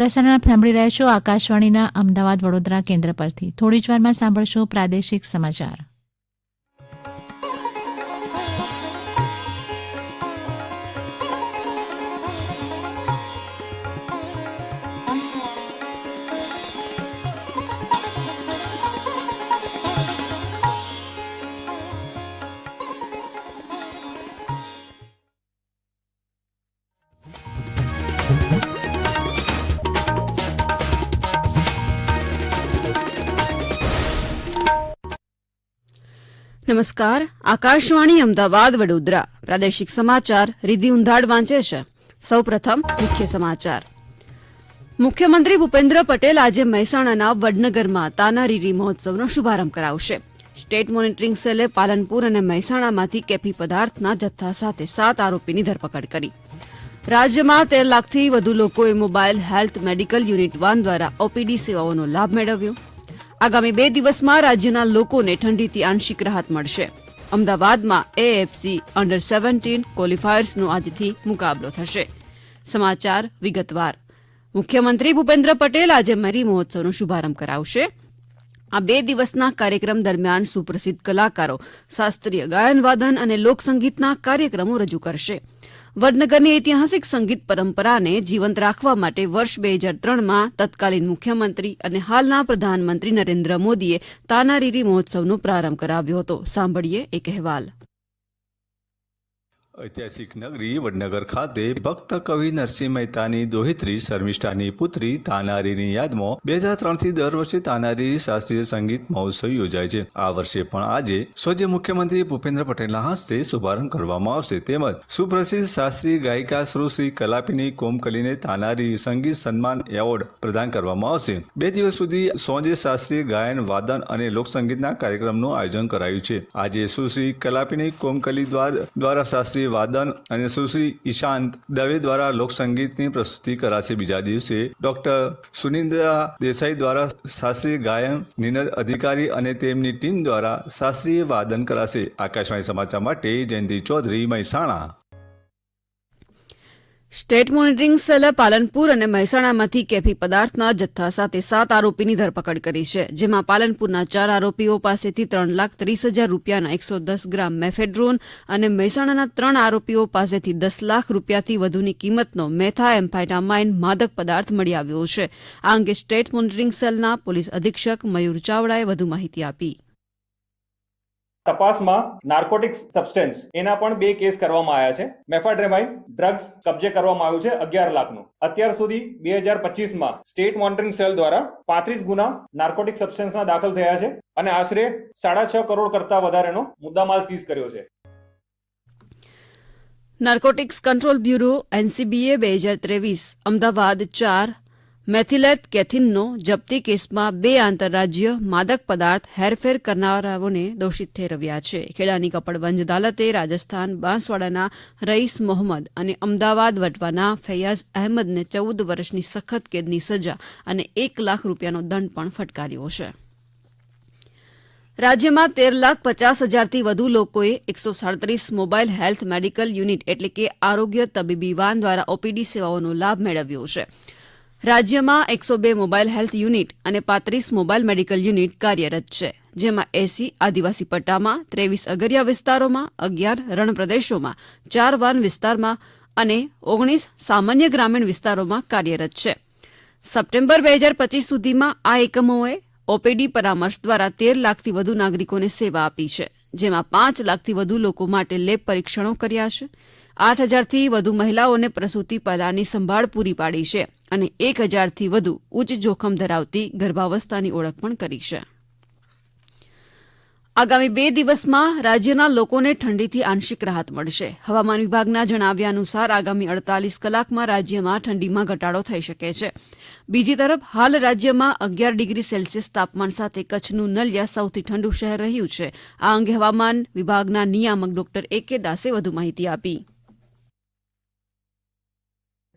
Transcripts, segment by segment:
પ્રસારણ સાંભળી રહ્યા છો આકાશવાણીના અમદાવાદ વડોદરા કેન્દ્ર પરથી. થોડી જ વારમાં સાંભળશો પ્રાદેશિક સમાચાર. નમસ્કાર. આકાશવાણી અમદાવાદ, વડોદરા. પ્રાદેશિક સમાચાર રિધિ ઉંધાડ વાંચે છે. સૌપ્રથમ મુખ્ય સમાચાર. મુખ્યમંત્રી ભૂપેન્દ્ર પટેલ આજે મહેસાણાના વડનગરમાં તાનારીરી મહોત્સવનો શુભારંભ કરાવશે. સ્ટેટ મોનિટરિંગ સેલે પાલનપુર અને મહેસાણામાંથી કેફી પદાર્થના જથ્થા સાથે સાત આરોપીની ધરપકડ કરી. રાજ્યમાં તેર લાખથી વધુ લોકોએ mobile health medical unit van દ્વારા ઓપીડી સેવાઓનો લાભ મેળવ્યો. આગામી બે દિવસમાં રાજ્યના લોકોને ઠંડીથી આંશિક રાહત મળશે. અમદાવાદમાં એએફસી અંડર સેવન્ટીન ક્વોલિફાયર્સનો આજથી મુકાબલો થશે. સમાચાર વિગતવાર. મુખ્યમંત્રી ભૂપેન્દ્ર પટેલ આજે મેરી મહોત્સવનો શુભારંભ કરાવશે. આ બે દિવસના કાર્યક્રમ દરમિયાન સુપ્રસિદ્ધ કલાકારો, શાસ્ત્રીય ગાયન વાદન અને લોકસંગીતના કાર્યક્રમો રજૂ કરશે. વડનગરની ઐતિહાસિક સંગીત પરંપરાને જીવંત રાખવા માટે વર્ષ બે હજાર ત્રણમાં તત્કાલીન મુખ્યમંત્રી અને હાલના પ્રધાનમંત્રી નરેન્દ્ર મોદીએ તાનારીરી મહોત્સવનો પ્રારંભ કરાવ્યો હતો. સાંભળીએ એક અહેવાલ. ઐતિહાસિક નગરી વડનગર ખાતે ભક્ત કવિ નરસિંહ મહેતાની દોહિત્રી, શર્મિષ્ઠાની પુત્રી તાનારીની યાદમાં બે હજાર ત્રણથી દર વર્ષે તાનારી શાસ્ત્રીય સંગીત મહોત્સવ યોજાય છે. આ વર્ષે પણ આજે સ્વજ્ય મુખ્યમંત્રી ભૂપેન્દ્ર પટેલના હસ્તે શુભારંભ કરવામાં આવશે. તેમજ સુપ્રસિદ્ધ શાસ્ત્રીય ગાયિકા સુશ્રી કલાપીની કોમકલીને તાનારી સંગીત સન્માન એવોર્ડ પ્રદાન કરવામાં આવશે. બે દિવસ સુધી સોંજે શાસ્ત્રીય ગાયન, વાદન અને લોકસંગીતના કાર્યક્રમનું આયોજન કરાયું છે. આજે સુશ્રી કલાપીની કોમકલી દ્વારા દ્વારા શાસ્ત્રીય વાદન અને સુશ્રી ઈશાંત દવે દ્વારા લોકસંગીતની પ્રસ્તુતિ કરાશે. બીજા દિવસે ડોક્ટર સુનિંદ્રા દેસાઈ દ્વારા શાસ્ત્રીય ગાયન, નિનદ અધિકારી અને તેમની ટીમ દ્વારા શાસ્ત્રીય વાદન કરાશે. આકાશવાણી સમાચાર માટે જયંતિ ચૌધરી મહેસાણા. સ્ટેટ મોનિટરિંગ સેલે પાલનપુર અને મહેસાણામાંથી કેફી પદાર્થના જથ્થા સાથે સાત આરોપીની ધરપકડ કરી છે, જેમાં પાલનપુરના ચાર આરોપીઓ પાસેથી ત્રણ લાખ ત્રીસ હજાર રૂપિયાના એકસો દસ ગ્રામ મેફેડ્રોન અને મહેસાણાના ત્રણ આરોપીઓ પાસેથી દસ લાખ રૂપિયાથી વધુની કિંમતનો મેથા એમ્ફાઇટામાઇન માદક પદાર્થ મળી આવ્યો છે. આ અંગે સ્ટેટ મોનિટરિંગ સેલના પોલીસ અધિક્ષક મયુર ચાવડાએ વધુ માહિતી આપી. તપાસમાં નાર્કોટિક્સ સબસ્ટેન્સ એના પણ બે કેસ કરવામાં આવ્યા છે. મેફાડ્રેમાઇન ડ્રગ્સ કબજે કરવામાં આવ્યું છે અગિયાર લાખનું. અત્યાર સુધી બે હજાર પચીસમાં સ્ટેટ મોનિટરિંગ સેલ દ્વારા પાંત્રીસ ગુના નાર્કોટિક સબસ્ટેન્સના દાખલ થયા છે અને આશરે સાડા છ કરોડ કરતા વધારેનો મુદ્દામાલ સીઝ કર્યો છે. નાર્કોટિક્સ કંટ્રોલ બ્યુરો એનસીબીએ બે હજાર ત્રેવીસ, અમદાવાદ ચાર મેથિલેટ કેથિનનો જપ્તી કેસમાં બે આંતરરાજ્ય માદક પદાર્થ હેરફેર કરનારાઓને દોષિત ઠેરવ્યા છે. ખેડાની કપડવંજ અદાલતે રાજસ્થાન બાંસવાડાના રઈસ મોહમ્મદ અને અમદાવાદ વટવાના ફૈયાઝ અહેમદને ચૌદ વર્ષની સખત કેદની સજા અને એક લાખ રૂપિયાનો દંડ પણ ફટકાર્યો છે. રાજ્યમાં તેર લાખ પચાસ હજારથી વધુ લોકોએ એકસો સાડત્રીસ મોબાઈલ હેલ્થ મેડિકલ યુનિટ એટલે કે આરોગ્ય તબીબી વાન દ્વારા ઓપીડી સેવાઓનો લાભ મેળવ્યો છે. રાજ્યમાં એકસો બે મોબાઈલ હેલ્થ યુનિટ અને પાંત્રીસ મોબાઈલ મેડિકલ યુનિટ કાર્યરત છે, જેમાં એસી આદિવાસી પટ્ટામાં, ત્રેવીસ અગરિયા વિસ્તારોમાં, અગિયાર રણપ્રદેશોમાં, ચાર વાન વિસ્તારમાં અને ઓગણીસ સામાન્ય ગ્રામીણ વિસ્તારોમાં કાર્યરત છે. સપ્ટેમ્બર બે હજાર પચીસ સુધીમાં આ એકમોએ ઓપીડી પરામર્શ દ્વારા તેર લાખથી વધુ નાગરિકોને સેવા આપી છે, જેમાં પાંચ લાખથી વધુ લોકો માટે લેબ પરીક્ષણો કર્યા છે આઠ હજારથી વધુ મહિલાઓને પ્રસૂતિ પહેલાની સંભાળ પૂરી પાડી છે અને એક હજારથી વધુ ઉચ્ચ જોખમ ધરાવતી ગર્ભાવસ્થાની ઓળખ પણ કરી છે. આગામી બે દિવસમાં રાજ્યના લોકોને ઠંડીથી આંશિક રાહત મળશે. હવામાન વિભાગના જણાવ્યા અનુસાર આગામી અડતાલીસ કલાકમાં રાજ્યમાં ઠંડીમાં ઘટાડો થઈ શકે છે. બીજી તરફ, હાલ રાજ્યમાં અગિયાર ડિગ્રી સેલ્સિયસ તાપમાન સાથે કચ્છનું નલિયા સૌથી ઠંડુ શહેર રહ્યું છે. આ અંગે હવામાન વિભાગના નિયામક ડોક્ટર એ કે દાસે વધુ માહિતી આપી.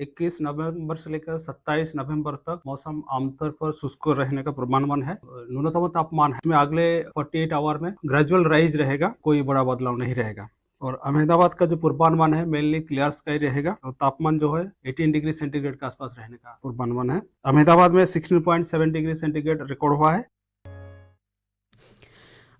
इक्कीस नवंबर से लेकर सत्ताईस नवंबर तक मौसम आमतौर पर शुष्क रहने का पूर्वानुमान है। न्यूनतम तापमान है। इसमें अगले 48 आवर में ग्रेजुअल राइज रहेगा, कोई बड़ा बदलाव नहीं रहेगा। और अहमदाबाद का जो पूर्वानुमान है मेनली क्लियर स्काई रहेगा। और तापमान जो है 18 डिग्री सेंटीग्रेड के आसपास रहने का पूर्वानुमान है। अहमदाबाद में 16.7 डिग्री सेंटीग्रेड रिकॉर्ड हुआ है।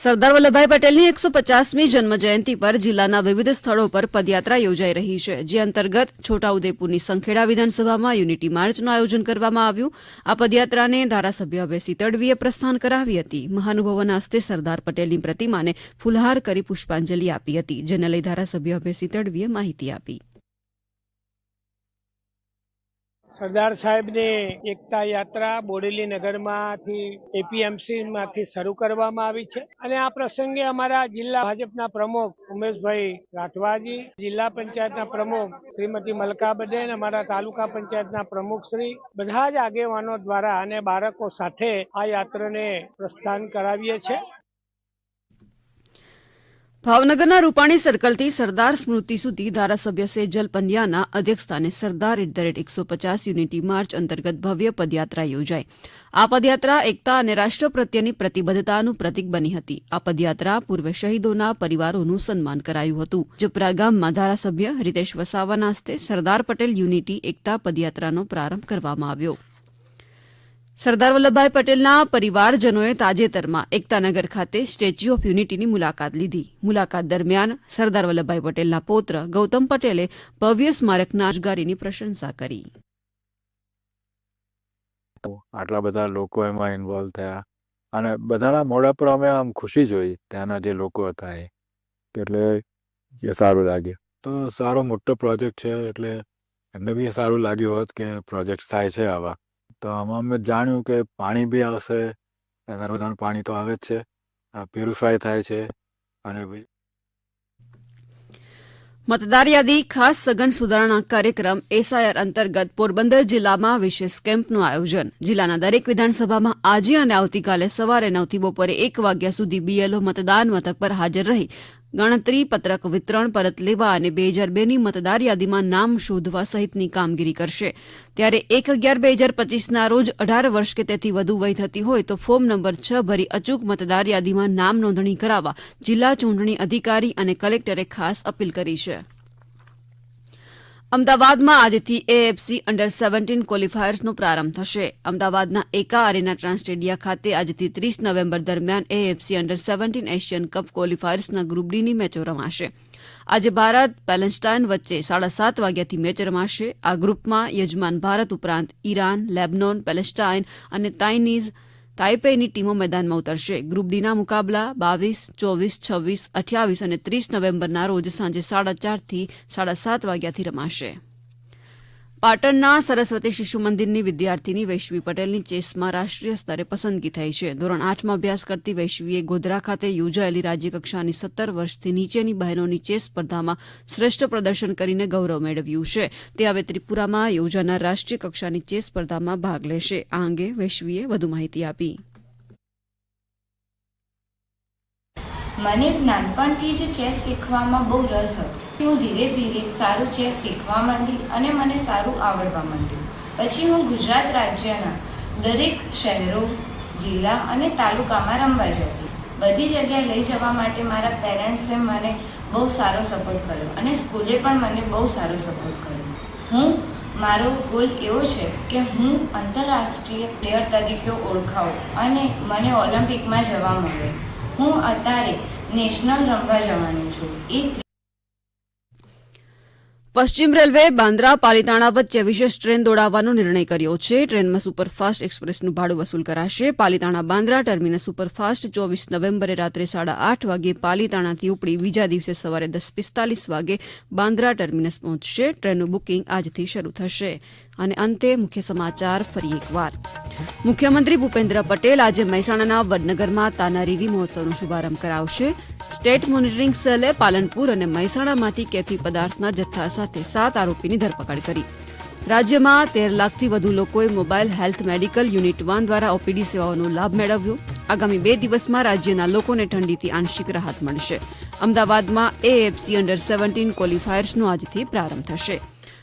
સરદાર વલ્લભભાઈ પટેલની એકસો પચાસમી જન્મજયંતિ પર જિલ્લાના વિવિધ સ્થળો પર પદયાત્રા યોજાઈ રહી છે, જે અંતર્ગત છોટાઉદેપુરની સંખેડા વિધાનસભામાં યુનિટી માર્ચનું આયોજન કરવામાં આવ્યું. આ પદયાત્રાને ધારાસભ્ય અભયસિંહ તડવીએ પ્રસ્થાન કરાવી હતી. મહાનુભાવોના હસ્તે સરદાર પટેલની પ્રતિમાને ફુલહાર કરી પુષ્પાંજલિ આપી હતી, જેને લઈ ધારાસભ્ય અભયસિંહ તડવીએ માહિતી આપી. સરદાર સાહેબની એકતા યાત્રા બોડેલી નગરમાંથી એપીએમસી માંથી શરૂ કરવામાં આવી છે. અને આ પ્રસંગે અમારા જિલ્લા ભાજપના પ્રમુખ ઉમેશભાઈ રાઠવાજી, જિલ્લા પંચાયતના પ્રમુખ શ્રીમતી મલકા બદેન, અમારા તાલુકા પંચાયતના પ્રમુખ શ્રી બધા જ આગેવાનો દ્વારા અને બાળકો સાથે આ યાત્રાને પ્રસ્થાન કરાવીએ છીએ. ભાવનગરના રૂપાણી સર્કલથી સરદાર સ્મૃતિ સુધી ધારાસભ્ય સેજલ પંડ્યાના અધ્યક્ષસ્થાને સરદાર એટ ધ રેટ એકસો પચાસ યુનિટી માર્ચ અંતર્ગત ભવ્ય પદયાત્રા યોજાઈ. આ પદયાત્રા એકતા અને રાષ્ટ્ર પ્રત્યેની પ્રતિબદ્ધતાનું પ્રતીક બની હતી. આ પદયાત્રા પૂર્વ શહીદોના પરિવારોનું સન્માન કરાયું હતું. જપરા ગામમાં ધારાસભ્ય રીતેશ વસાવાના હસ્તે સરદાર પટેલ યુનિટી એકતા પદયાત્રાનો પ્રારંભ કરવામાં આવ્યો. સરદાર વલ્લભભાઈ પટેલના પરિવારજનોએ તાજેતરમાં એકતાનગર ખાતે સ્ટેચ્યુ ઓફ યુનિટીની મુલાકાત લીધી. મુલાકાત દરમિયાન સરદાર વલ્લભભાઈ પટેલના પૌત્ર ગૌતમ પટેલે ભવ્ય સ્મારકના રોજગારીની પ્રશંસા કરી. આટલા બધા લોકો એમાં ઇન્વોલ્વ થયા અને બધાના મોઢા પર અમે આમ ખુશી જોઈ ત્યાંના જે લોકો હતા એ. એટલે એ સારું લાગ્યું. તો સારો મોટો પ્રોજેક્ટ છે એટલે એમને બી સારું લાગ્યું હોત કે પ્રોજેક્ટ થાય છે આવા. તો આમાં અમે જાણ્યું કે પાણી બી આવશે નર્મદાનું પાણી તો આવે જ છે. પ્યુરિફાય થાય છે અને મતદાર યાદી ખાસ સઘન સુધારણા કાર્યક્રમ એસઆઈઆર અંતર્ગત પોરબંદર જિલ્લામાં વિશેષ કેમ્પનું આયોજન. જિલ્લાના દરેક વિધાનસભામાં આજે અને આવતીકાલે સવારે નવથી બપોરે એક વાગ્યા સુધી બીએલઓ મતદાન મથક પર હાજર રહી ગણતરી, પત્રક વિતરણ, પરત લેવા અને બે હજાર બેની મતદાર યાદીમાં નામ શોધવા સહિતની કામગીરી કરશે. ત્યારે એક અગિયાર બે હજાર પચીસના રોજ અઢાર વર્ષ કે તેથી વધુ વય થતી હોય તો ફોર્મ નંબર છ ભરી અચૂક મતદાર યાદીમાં નામ નોંધણી કરાવવા જિલ્લા ચૂંટણી અધિકારી અને કલેક્ટરે ખાસ અપીલ કરી છે. અમદાવાદમાં આજથી એએફસી અંડર સેવન્ટીન ક્વોલિફાયર્સનો પ્રારંભ થશે. અમદાવાદના એકા અરેના ટ્રાન્સટેડિયા ખાતે આજથી ત્રીસ નવેમ્બર દરમિયાન AFC under seventeen Asian cup ક્વોલિફાયર્સના group ડીની મેચો રમાશે. આજે ભારત પેલેન્સ્ટાઇન વચ્ચે સાડા સાત વાગ્યાથી મેચ રમાશે. આ ગ્રુપમાં યજમાન ભારત ઉપરાંત ઈરાન, લેબનોન પેલેસ્ટાઇન અને તાઇનીઝ તાઇપેની ટીમો મેદાનમાં ઉતરશે. ગ્રુપ ડીના મુકાબલા બાવીસ, ચોવીસ, છવ્વીસ, અઠ્યાવીસ અને ત્રીસ નવેમ્બરના રોજ સાંજે સાડા ચારથી સાડા સાત વાગ્યાથી રમાશે. પાટણના સરસ્વતી શિશુ મંદિરની વિદ્યાર્થીની વૈશ્વી પટેલની ચેસમાં રાષ્ટ્રીય સ્તરે પસંદગી થઈ છે. ધોરણ આઠમાં અભ્યાસ કરતી વૈશ્વીએ ગોધરા ખાતે યોજાયેલી રાજ્યકક્ષાની સત્તર વર્ષથી નીચેની બહેનોની ચેસ સ્પર્ધામાં શ્રેષ્ઠ પ્રદર્શન કરીને ગૌરવ મેળવ્યું છે. તે હવે ત્રિપુરામાં યોજાનાર રાષ્ટ્રીય કક્ષાની ચેસ સ્પર્ધામાં ભાગ લેશે. આ અંગે વૈશ્વીએ વધુ માહિતી આપી. મને નાનપણથી જ ચેસ શીખવામાં બહુ રસ હતો. હું ધીરે ધીરે સારું ચેસ શીખવા માંડી અને મને સારું આવડવા માંડ્યું. પછી હું ગુજરાત રાજ્યના દરેક શહેરો, જિલ્લા અને તાલુકામાં રમવા જતી. બધી જગ્યાએ લઈ જવા માટે મારા પેરેન્ટ્સે મને બહુ સારો સપોર્ટ કર્યો અને સ્કૂલે પણ મને બહુ સારો સપોર્ટ કર્યો. હું, મારો ગોલ એવો છે કે હું આંતરરાષ્ટ્રીય પ્લેયર તરીકે ઓળખાઉં અને મને ઓલિમ્પિકમાં જવા મળે. હું અત્યારે નેશનલ રમવા જવાનું છું. એ પશ્ચિમ રેલવે બાંદ્રા પાલીતાણા વચ્ચે વિશેષ ટ્રેન દોડાવવાનો નિર્ણય કર્યો છે. ટ્રેનમાં સુપરફાસ્ટ એક્સપ્રેસનું ભાડું વસૂલ કરાશે. પાલીતાણા બાંદ્રા ટર્મિનસ સુપરફાસ્ટ ચોવીસ નવેમ્બરે રાત્રે સાડા આઠ વાગે પાલીતાણાથી ઉપડી બીજા દિવસે સવારે દસ પિસ્તાલીસ વાગે બાંદ્રા ટર્મિનસ પહોંચશે. ટ્રેનનું બુકિંગ આજથી શરૂ થશે. અને અંતે મુખ્ય સમાચાર ફરી એકવાર. મુખ્યમંત્રી ભૂપેન્દ્ર પટેલ આજે મહેસાણાના વડનગરમાં તાનારીરી મહોત્સવનો શુભારંભ કરાવશે. સ્ટેટ મોનિટરિંગ સેલે પાલનપુર અને મહેસાણામાંથી કેફી પદાર્થના જથ્થા સાથે સાત આરોપીની ધરપકડ કરી. રાજ્યમાં તેર લાખથી વધુ લોકોએ mobile health medical unit van દ્વારા ઓપીડી સેવાઓનો લાભ મેળવ્યો. આગામી બે દિવસમાં રાજ્યના લોકોને ઠંડીથી આંશિક રાહત મળશે. અમદાવાદમાં એએફસી અંડર સેવન્ટીન ક્વોલિફાયર્સનો આજથી પ્રારંભ થશે.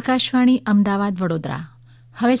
આકાશવાણી અમદાવાદ વડોદરા. હવે